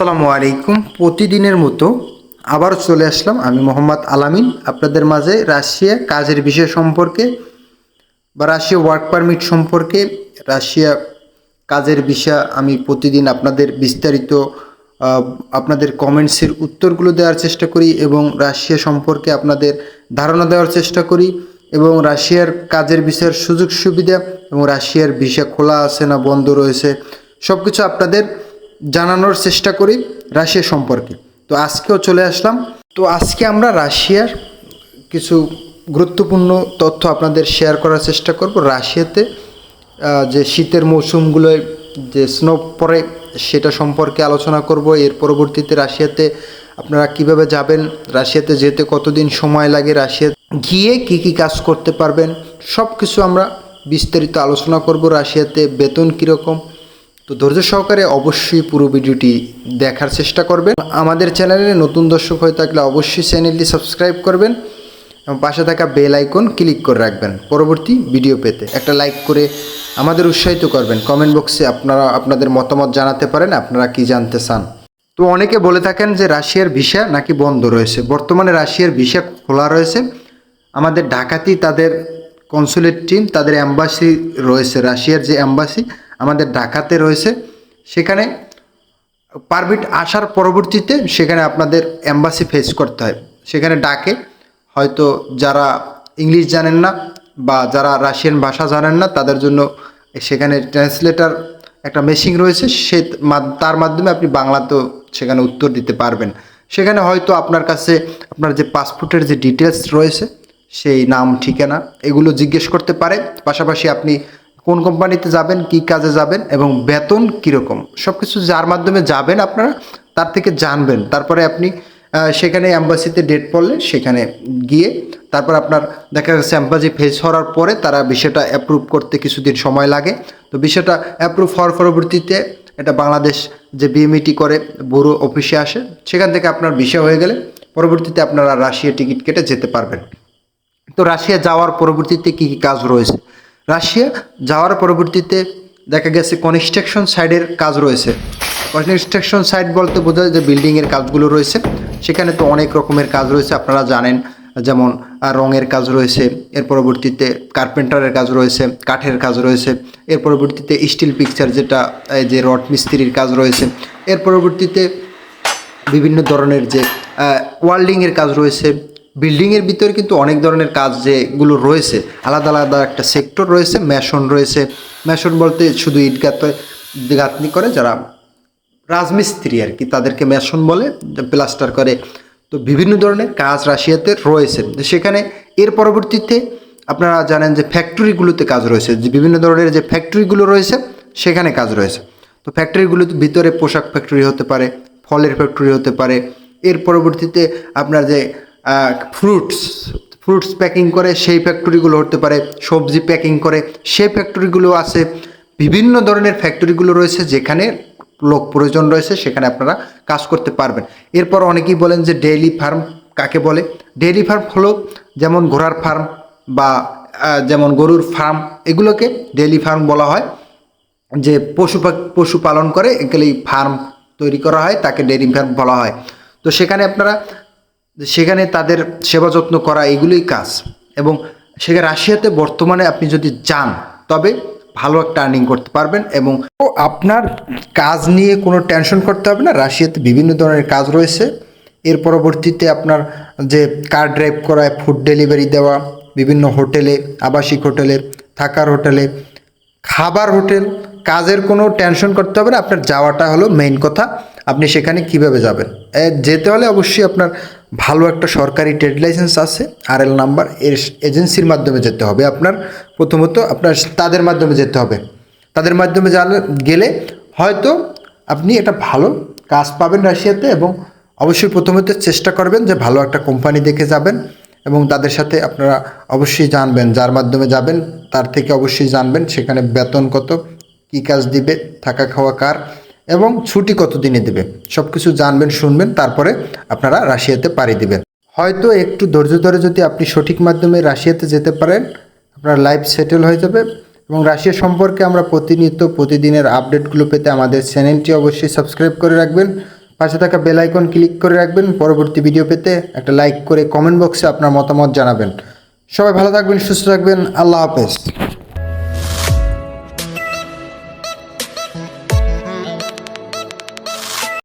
আসসালামু আলাইকুম। প্রতিদিনের মতো আবার চলে আসলাম আমি মোহাম্মদ আলামিন। আপনাদের মাঝে রাশিয়া কাজের বিষয় সম্পর্কে বা রাশিয়া ওয়ার্ক পারমিট সম্পর্কে, রাশিয়া কাজের বিষয় আমি প্রতিদিন আপনাদের বিস্তারিত আপনাদের কমেন্টসের উত্তরগুলো দেওয়ার চেষ্টা করি এবং রাশিয়া সম্পর্কে আপনাদের ধারণা দেওয়ার চেষ্টা করি এবং রাশিয়ার কাজের বিষয়ের সুযোগ সুবিধা এবং রাশিয়ার ভিসা খোলা আছে না বন্ধ রয়েছে সব কিছু আপনাদের জানানোর চেষ্টা করি রাশিয়া সম্পর্কে। তো আজকেও চলে আসলাম। তো আজকে আমরা রাশিয়ার কিছু গুরুত্বপূর্ণ তথ্য আপনাদের শেয়ার করার চেষ্টা করব। রাশিয়াতে যে শীতের মৌসুমগুলোয় যে স্নো পড়ে সেটা সম্পর্কে আলোচনা করব। এর পরবর্তীতে রাশিয়াতে আপনারা কীভাবে যাবেন, রাশিয়াতে যেতে কতদিন সময় লাগে, রাশিয়া গিয়ে কি কি কাজ করতে পারবেন সব কিছু আমরা বিস্তারিত আলোচনা করব। রাশিয়াতে বেতন কীরকম তো ধৈর্য সহকারে অবশ্যই পুরো ভিডিওটি দেখার চেষ্টা করবেন। আমাদের চ্যানেলে নতুন দর্শক হয়ে থাকলে অবশ্যই চ্যানেলটি সাবস্ক্রাইব করবেন এবং পাশে থাকা বেল আইকন ক্লিক করে রাখবেন পরবর্তী ভিডিও পেতে। একটা লাইক করে আমাদের উৎসাহিত করবেন। কমেন্ট বক্সে আপনারা, আপনাদের মতামত জানাতে পারেন, আপনারা কি জানতে চান। তো অনেকে বলে থাকেন যে রাশিয়ার ভিসা নাকি বন্ধ রয়েছে। বর্তমানে রাশিয়ার ভিসা খোলা রয়েছে। আমাদের ঢাকাতেই তাদের কনসুলেট টিম তাদের অ্যাম্বাসি রয়েছে, রাশিয়ার যে অ্যাম্বাসি আমাদের ঢাকাতে রয়েছে। সেখানে পারমিট আসার পরবর্তীতে সেখানে আপনাদের অ্যাম্বাসি ফেস করতে হয়। সেখানে ডাকে। হয়তো যারা ইংলিশ জানেন না বা যারা রাশিয়ান ভাষা জানেন না, তাদের জন্য সেখানে ট্রান্সলেটার একটা মেশিন রয়েছে। সে তার মাধ্যমে আপনি বাংলাতেও সেখানে উত্তর দিতে পারবেন। সেখানে হয়তো আপনার কাছে আপনার যে পাসপোর্টের যে ডিটেলস রয়েছে, সেই নাম, ঠিকানা, এগুলো জিজ্ঞেস করতে পারে। পাশাপাশি আপনি কোন কোম্পানিতে যাবেন, কি কাজে যাবেন এবং বেতন কীরকম? সব কিছু যার মাধ্যমে যাবেন আপনারা, তার থেকে জানবেন। তারপরে আপনি সেখানে অ্যাম্বাসিতে ডেট পড়লে সেখানে গিয়ে তারপর আপনার দেখা যাচ্ছে অ্যাম্বাসি ফেস হওয়ার পরে তারা বিষয়টা অ্যাপ্রুভ করতে কিছুদিন সময় লাগে। তো বিষয়টা অ্যাপ্রুভ হওয়ার পরবর্তীতে এটা বাংলাদেশ যে বিএমইটি করে, ব্যুরো অফিসে আসে। সেখান থেকে আপনার বিষয় হয়ে গেলে পরবর্তীতে আপনারা রাশিয়া টিকিট কেটে যেতে পারবেন। তো রাশিয়া যাওয়ার পরবর্তীতে কী কী কাজ রয়েছে? রাশিয়া যাওয়ার পরবর্তীতে দেখা গেছে কনস্ট্রাকশন সাইডের কাজ রয়েছে। কনস্ট্রাকশন সাইড বলতে বোঝা যায় যে বিল্ডিংয়ের কাজগুলো রয়েছে। সেখানে তো অনেক রকমের কাজ রয়েছে, আপনারা জানেন, যেমন রঙের কাজ রয়েছে, এর পরবর্তীতে কার্পেন্টারের কাজ রয়েছে, কাঠের কাজ রয়েছে, এর পরবর্তীতে স্টিল পিকচার যেটা যে রড মিস্ত্রির কাজ রয়েছে, এর পরবর্তীতে বিভিন্ন ধরনের যে ওয়ার্ল্ডিংয়ের কাজ রয়েছে বিল্ডিংয়ের ভিতরে কিন্তু অনেক ধরনের কাজ যেগুলো রয়েছে, আলাদা আলাদা একটা সেক্টর রয়েছে মেশন রয়েছে। মেশন বলতে শুধু ইট গাঁথ, গাঁথনি করে যারা রাজমিস্ত্রি আর কি, তাদেরকে মেশন বলে প্লাস্টার করে। তো বিভিন্ন ধরনের কাজ রাশিয়াতে রয়েছে। সেখানে এর পরবর্তীতে আপনারা জানেন যে ফ্যাক্টরিগুলোতে কাজ রয়েছে। যে বিভিন্ন ধরনের যে ফ্যাক্টরিগুলো রয়েছে, সেখানে কাজ রয়েছে। তো ফ্যাক্টরিগুলোতে ভিতরে পোশাক ফ্যাক্টরি হতে পারে, ফলের ফ্যাক্টরি হতে পারে। এর পরবর্তীতে আপনার যে ফ্রুটস ফ্রুটস প্যাকিং করে সেই ফ্যাক্টরিগুলো হতে পারে, সবজি প্যাকিং করে সেই ফ্যাক্টরিগুলো আছে। বিভিন্ন ধরনের ফ্যাক্টরিগুলো রয়েছে যেখানে লোক প্রয়োজন রয়েছে, সেখানে আপনারা কাজ করতে পারবেন। এরপর অনেকেই বলেন যে ডেইলি ফার্ম কাকে বলে? ডেইলি ফার্ম হলো যেমন ঘোড়ার ফার্ম বা যেমন গরুর ফার্ম এগুলোকে ডেইলি ফার্ম বলা হয়। যে পশু পশু পালন করে এগুলি ফার্ম তৈরি করা হয়, তাকে ডেয়ারি ফার্ম বলা হয়। তো সেখানে আপনারা সেখানে তাদের সেবা যত্ন করা এগুলোই কাজ। এবং সেখানে রাশিয়াতে বর্তমানে আপনি যদি যান, তবে ভালো একটা আর্নিং করতে পারবেন এবং আপনার কাজ নিয়ে কোনো টেনশন করতে হবে না। রাশিয়াতে বিভিন্ন ধরনের কাজ রয়েছে। এর পরবর্তীতে আপনার যে কার ড্রাইভ করায় ফুড ডেলিভারি দেওয়া, বিভিন্ন হোটেলে, আবাসিক হোটেলে, থাকার হোটেলে, খাবার হোটেল, কাজের কোনো টেনশন করতে হবে না। আপনার যাওয়াটা হলো মেইন কথা। আপনি সেখানে কীভাবে যাবেন? যেতে হলে অবশ্যই আপনার ভালো একটা সরকারি ট্রেড লাইসেন্স আছে আর এল নাম্বার এর এজেন্সির মাধ্যমে যেতে হবে। আপনার প্রথমত আপনার তাদের মাধ্যমে যেতে হবে। তাদের মাধ্যমে গেলে হয়তো আপনি একটা ভালো কাজ পাবেন রাশিয়াতে এবং অবশ্যই প্রথমত চেষ্টা করবেন যে ভালো একটা কোম্পানি দেখে যাবেন এবং তাদের সাথে আপনারা অবশ্যই জানবেন যার মাধ্যমে যাবেন, তার থেকে অবশ্যই জানবেন সেখানে বেতন কত, কী কাজ দিবে, থাকা খাওয়া কার এবং ছুটি কত দিনে দেবে? সব কিছু জানবেন, শুনবেন, তারপরে আপনারা রাশিয়াতে পাড়ি দেবেন। হয়তো একটু ধৈর্য ধরে যদি আপনি সঠিক মাধ্যমে রাশিয়াতে যেতে পারেন, আপনার লাইফ সেটেল হয়ে যাবে। এবং রাশিয়া সম্পর্কে আমরা প্রতিনিয়ত প্রতিদিনের আপডেটগুলো পেতে আমাদের চ্যানেলটি অবশ্যই সাবস্ক্রাইব করে রাখবেন। পাশে থাকা বেল আইকন ক্লিক করে রাখবেন। পরবর্তী ভিডিও পেতে একটা লাইক করে কমেন্ট বক্সে আপনার মতামত জানাবেন। সবাই ভালো থাকবেন, সুস্থ থাকবেন। আল্লাহ হাফেজ।